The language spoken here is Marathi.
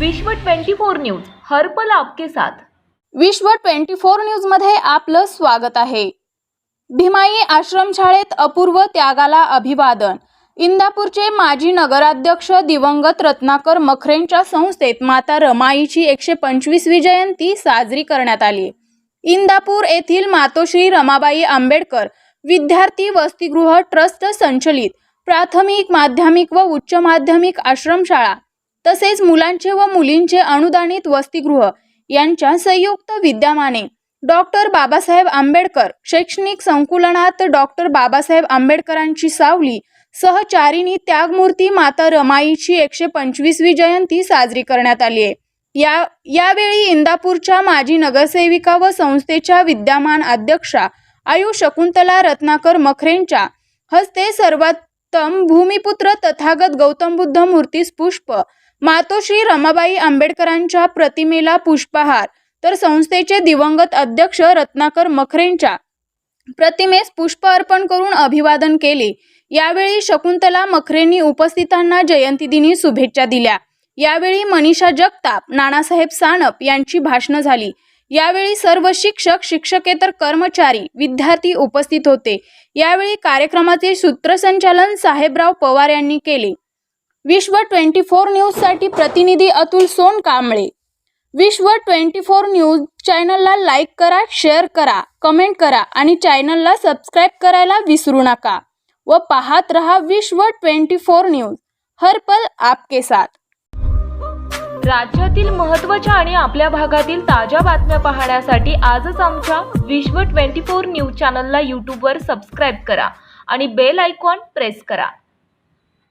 विश्व 24 न्यूज हर्पल आपके साथ. विश्व 24 न्यूजमध्ये आपलं स्वागत आहे. भीमाई आश्रमशाळेत अपूर्व त्यागाला अभिवादन. इंदापूरचे माजी नगराध्यक्ष दिवंगत रत्नाकर मखरेंच्या संस्थेत माता रमाईची एकशे पंचवीसवी जयंती साजरी करण्यात आली. इंदापूर येथील मातोश्री रमाबाई आंबेडकर विद्यार्थी वसतिगृह ट्रस्ट संचलित प्राथमिक माध्यमिक व उच्च माध्यमिक आश्रमशाळा तसेच मुलांचे व मुलींचे अनुदानित वसतिगृह यांच्या संयुक्त विद्यमाने डॉक्टर बाबासाहेब आंबेडकर शैक्षणिक संकुलनात डॉक्टर बाबासाहेब आंबेडकरांची सावली सहचारिणी त्यागमूर्ती माता रमाईची एकशे पंचवीसवी जयंती साजरी करण्यात आली आहे. या यावेळी इंदापूरच्या माजी नगरसेविका व संस्थेच्या विद्यमान अध्यक्षा आयु शकुंतला रत्नाकर मखरेंच्या हस्ते सर्वोत्तम भूमिपुत्र तथागत गौतम बुद्ध मूर्तीस पुष्प मातोश्री रमाबाई आंबेडकरांच्या प्रतिमेला पुष्पहार तर संस्थेचे दिवंगत अध्यक्ष रत्नाकर मखरेंच्या प्रतिमेस पुष्प अर्पण करून अभिवादन केले. यावेळी शकुंतला मखरेंनी उपस्थितांना जयंतीदिनी शुभेच्छा दिल्या. यावेळी मनीषा जगताप नानासाहेब सानप यांची भाषणं झाली. यावेळी सर्व शिक्षक शिक्षकेतर कर्मचारी विद्यार्थी उपस्थित होते. यावेळी कार्यक्रमाचे सूत्रसंचालन साहेबराव पवार यांनी केले. विश्व ट्वेंटी फोर न्यूजसाठी प्रतिनिधी Atul Son Kamble Vishwa twenty four news चॅनलला लाईक करा शेअर करा कमेंट करा आणि चॅनलला सबस्क्राईब करायला विसरू नका व पाहत रहा विश्व ट्वेंटी फोर न्यूज. हर पल आपके साथ. राज्यातील महत्त्वाच्या आणि आपल्या भागातील ताज्या बातम्या पाहण्यासाठी आजच आमच्या विश्व 24 न्यूज चॅनलला यूट्यूबवर सबस्क्राईब करा आणि बेल आयकॉन प्रेस करा.